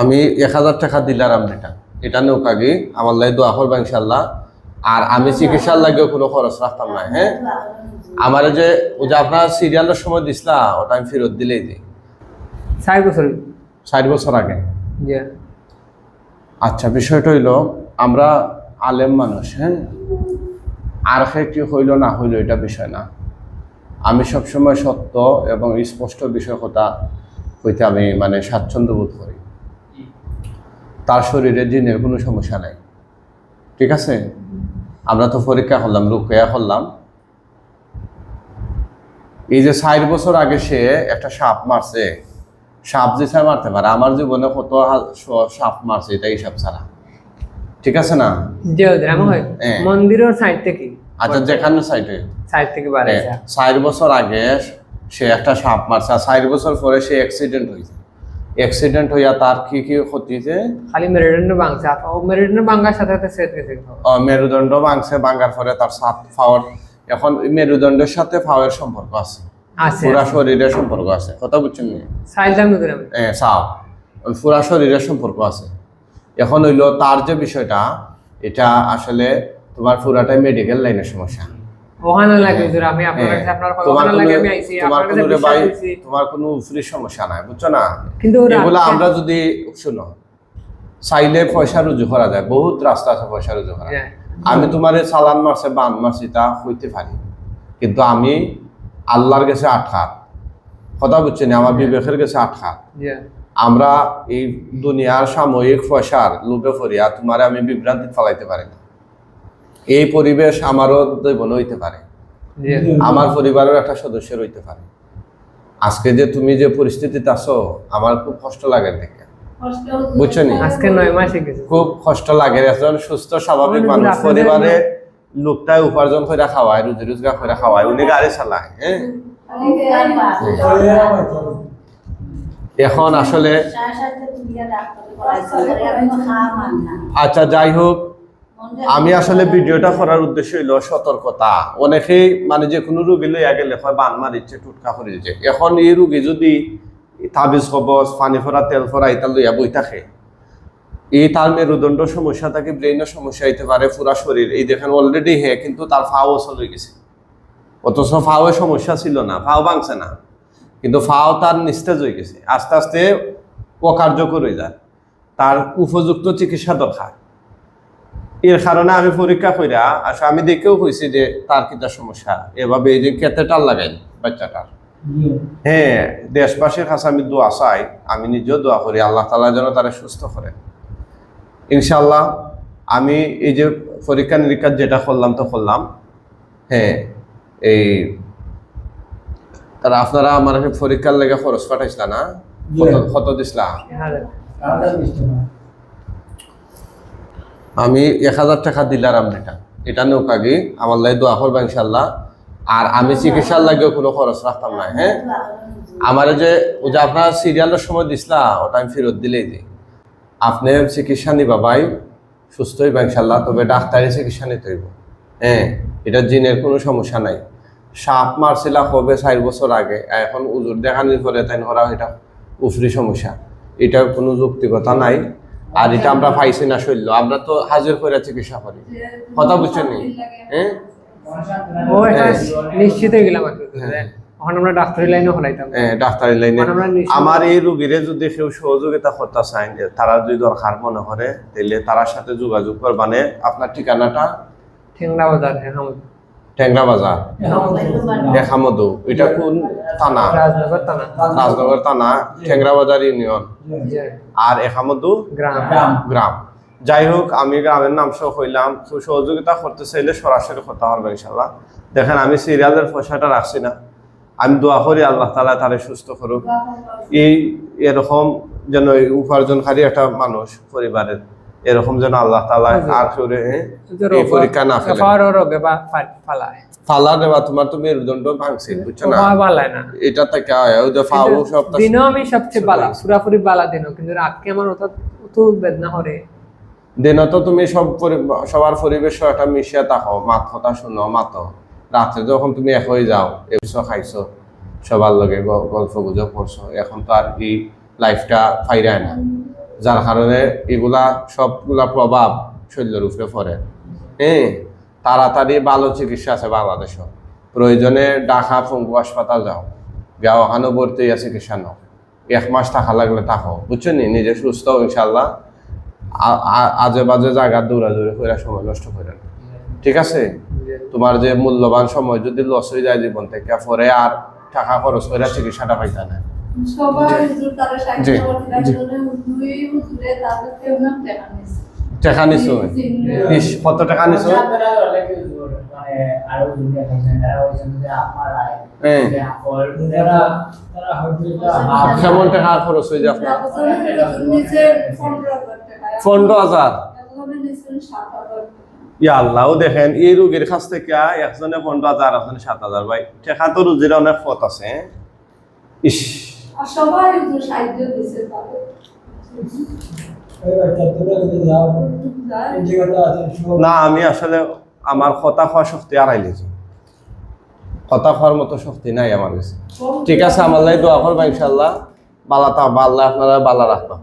আমি এক হাজার টাকা দিলাম এটা। এটা নৌকাগি আমার লাই দোয়া করবা ইনশাল্লাহ আর আমি চিকিৎসার লাগেও কোনো খরচ রাখতাম না হ্যাঁ? আমার যে ও যে আপনার সিরিয়ালের সময় দিছিলা ওটা আমি ফেরত দিলেই দিই। চার বছর। ষাট বছর আগে। আচ্ছা বিষয়টা হইল আমরা আলেম মানুষ হ্যাঁ? আর সে কি হইল না হইল এটা বিষয় না। আমি সবসময় সত্য এবং স্পষ্ট বিষয় কথা হইতে আমি মানে স্বাচ্ছন্দ্য বোধ করি। তার শরীরে জিনের কোনো সমস্যা নাই। ঠিক আছে? আমরা তো পরীক্ষা করলাম রুকেয়া করলাম। এই যে ষাট বছর আগে সে একটা সাপ মারছে সাপ যে ছাড়া মারতে পারে আমার জীবনে কত সাপ মারছে এটা হিসাব ছাড়া। ঠিক আছে না। মন্দিরের সাইড থেকে। আচ্ছা যেখানে সাইডে সাইড থেকে বাড়াইছে। ষাট বছর আগে সে একটা সাপ মারছে আর ষাট বছর পরে সে অ্যাক্সিডেন্ট হয়েছে। অ্যাক্সিডেন্ট হইয়া তার কি কি ক্ষতিছে খালি মেরুদণ্ড ভাঙছে। মেরুদণ্ড ভাঙার সাথে সাথে সেট গেছে মেরুদণ্ড ভাঙছে ভাঙার পরে তার সাত ফাওয়ার এখন মেরুদণ্ডের সাথে ফাওয়ার সম্পর্ক আছে। আছে। পুরা শরীরের সম্পর্ক আছে। কথা বুঝছেন চাও। ওই পুরা শরীরের সম্পর্ক আছে। এখন হইল তার যে বিষয়টা এটা আসলে তোমার পুরাটাই মেডিকেল লাইনের সমস্যা। ওখানে লাগে হুজুর আমি আপনার হ্যাঁ, কাছে আপনার ওখানে লাগে আমি আইছি তোমার কোনো রে ভাই তোমার কোনো সমস্যা নাই বুঝছ না? কিন্তু এগুলা আমরা যদি শুনো চাইলে পয়সা রুজু করা যায় বহুত রাস্তা আছে পয়সা রুজু করা। হ্যাঁ। আমি তোমার চালান মারছে বান মারছি তা হইতে পারি। কিন্তু আমি আল্লাহর কাছে আটকাত কথা বুঝছেন আমার বিবেকের কাছে আটকাত আমরা এই দুনিয়ার সাময়িক পয়সার লোভে পড়িয়া তোমার আমি বিভ্রান্তি ফলাইতে পারি না। এই পরিবেশ আমারও জীবনে হইতে পারে। জি। আমার পরিবারের একটা সদস্যের হইতে পারে। আজকে যে তুমি যে পরিস্থিতিতে আছো আমার খুব কষ্ট লাগে দেখে। বুঝছ নি? আজকে নয় মাসে গেছে। খুব কষ্ট লাগে একজন সুস্থ স্বাভাবিক মানুষ। পরিবারে লোকটাই উপার্জন করে খাওয়ায় রুজি রোজগার করে খাওয়ায় উনি গাড়ি চালায় হ্যাঁ এখন আসলে আচ্ছা যাই হোক আমি আসলে ভিডিওটা করার উদ্দেশ্য হইল সতর্কতা। অনেকেই মানে যে কোনো রুগী লইয়া গেলে হয় বান মারিচ্ছে টুটকা করে দিচ্ছে এখন এই রুগী যদি তাবিজ কবচ পানি ফোরা তেল ফোরা ইতা লইয়া বই থাকে, এই তার মেরুদণ্ড সমস্যা থাকে ব্রেনের সমস্যা হইতে পারে, পুরা শরীর। এই দেখেন অলরেডি হে, কিন্তু তার ফাও অসল হয়ে গেছে। অথচ ফাও সমস্যা ছিল না, ফাও ভাঙছে না। কিন্তু ফাও তার নিস্তেজ হয়ে গেছে। আস্তে আস্তে অকার্যকর হয়ে যায়। তার উপযুক্ত চিকিৎসা দরকার। এর কারণে আমি পরীক্ষা কইরা আসলে আমি দেখেও কইছি যে তার কিটা সমস্যা। এভাবে এই যে কেতেটার লাগাই বাচ্চাটার। হ্যাঁ দেশবাসীর কাছে আমি দোয়া চাই আমি নিজেও দোয়া করি আল্লাহ তালা যেন তারা সুস্থ করে। ইনশাল্লাহ আমি এই যে পরীক্ষা নিরীক্ষা যেটা করলাম তো করলাম। হ্যাঁ এই তারা আপনারা আমার পরীক্ষার লেগে খরচ পাঠাইছিলা না? কত- কত দিছিলা? আমি এক হাজার টাকা দিলাম এটা এটা নৌকাগি আমার লাই দোয়া করবা ইনশাল্লাহ আর আমি চিকিৎসার লাগেও কোনো খরচ রাখতাম না হ্যাঁ? আমার যে ও যে আপনার সিরিয়ালের সময় দিছিলা, ওটা আমি ফেরত দিলেই দিই আপনি চিকিৎসা নিবা ভাই, সুস্থ হইবা ইনশাল্লাহ তবে ডাক্তারি চিকিৎসা নিতে হইব হ্যাঁ? এটা জিনের কোনো সমস্যা নাই। সাপ মারছিলা হবে চার বছর আগে, এখন উজুর দেখানির পরে তাই ধরা এটা উফরি সমস্যা। এটার কোনো যৌক্তিকতা নাই। আর এটা আমরা পাইছি না শৈল্য আমরা তো হাজির করে চিকিৎসা করি। কথা বুঝছেন নি? হ্যাঁ ও এটা হ্যাঁ। নিশ্চিত হয়ে গেলাম আর কি। এখন আমরা ডাক্তারি লাইনে হলাইতাম। হ্যাঁ, ডাক্তারি লাইনে। আমরা নিশ্চিত- আমার এই রুগীরে যদি কেউ সহযোগিতা করতে চান তারা যদি দরকার মনে করে তাহলে তার সাথে যোগাযোগ করবানে। আপনার ঠিকানাটা? ঠেংরা বাজার হ্যাঁ ট্যাংরা বাজার দেখামদু। এটা কোন থানা? রাজনগর থানা। রাজনগর ঠেংরা বাজার ইউনিয়ন। আর এখামদু গ্রাম। গ্রাম। যাই হোক আমি গ্রামের নাম সহ হইলাম সহযোগিতা করতে চাইলে সরাসরি কথা হবে ইনশাল্লাহ দেখেন আমি সিরিয়ালের পয়সাটা রাখছি না। আমি দোয়া করি আল্লাহ তালা তারে সুস্থ করুক। এই এরকম যেন উপার্জনকারী একটা মানুষ পরিবারের। এরকম যেন আল্লাহ তালা আর করে এই পরীক্ষা না ফেলে। ফালা দেবা তোমার তো মেরুদণ্ড ভাঙছে বুঝছ না? বালায় না। এটা থেকে ওই যে ফাউ সব দিনও আমি সবচেয়ে বালা পুরাপুরি বালা দিনও কিন্তু রাতকে আমার অত অত বেদনা হরে দিন তো তুমি সব সবার পরিবেশ একটা মিশিয়ে থাকো মাত কথা শুনো মাতো। রাত্রে যখন তুমি এক হয়ে যাও এসো খাইছো সবার লগে গল্প গুজব করছ এখন তো আর কি লাইফটা ফাইরায় না। যার কারণে এগুলা সবগুলা প্রভাব শরীরের উপরে পড়ে। হ্যাঁ তাড়াতাড়ি ভালো চিকিৎসা আছে বাংলাদেশও প্রয়োজনে ঢাকা পঙ্গু হাসপাতাল যাও। যাও ওখানেও ভর্তি আছে চিকিৎসা নাও। এক মাস থাকা লাগলে থাকো। বুঝছ নি? নিজে সুস্থ ইনশাল্লাহ আজে বাজে জায়গা দৌড়াদৌড়ি করে সময় নষ্ট করে ঠিক আছে? তোমার যে মূল্যবান সময় যদি লস হয়ে যায় জীবন থেকে, পরে আর টাকা খরচ করে চিকিৎসাটা পাইতা না। টাকা নিছো। ইস কত টাকা নিছো মানে কেমন টাকা। খরচ হয়ে যায় আপনার। একজনের হুজুর পনেরো ইয়া আল্লাহ দেখেন এই রোগীর কাছ থেকে একজনে পনেরো হাজার একজনে সাত হাজার। ভাই টাকা তো রুজির অনেক পথ আছে? ইস। আর সবার একটু সাহায্য দিছে তাদের। না আমি আসলে আমার কথা খাওয়ার শক্তি আড়াই লিখি কথা খাওয়ার মতো শক্তি নাই আমার কাছে। ঠিক আছে আমার লাই দোয়া করবা ইনশাল্লাহ। বালা তা বাল্লা আপনারা বালা রাখবা।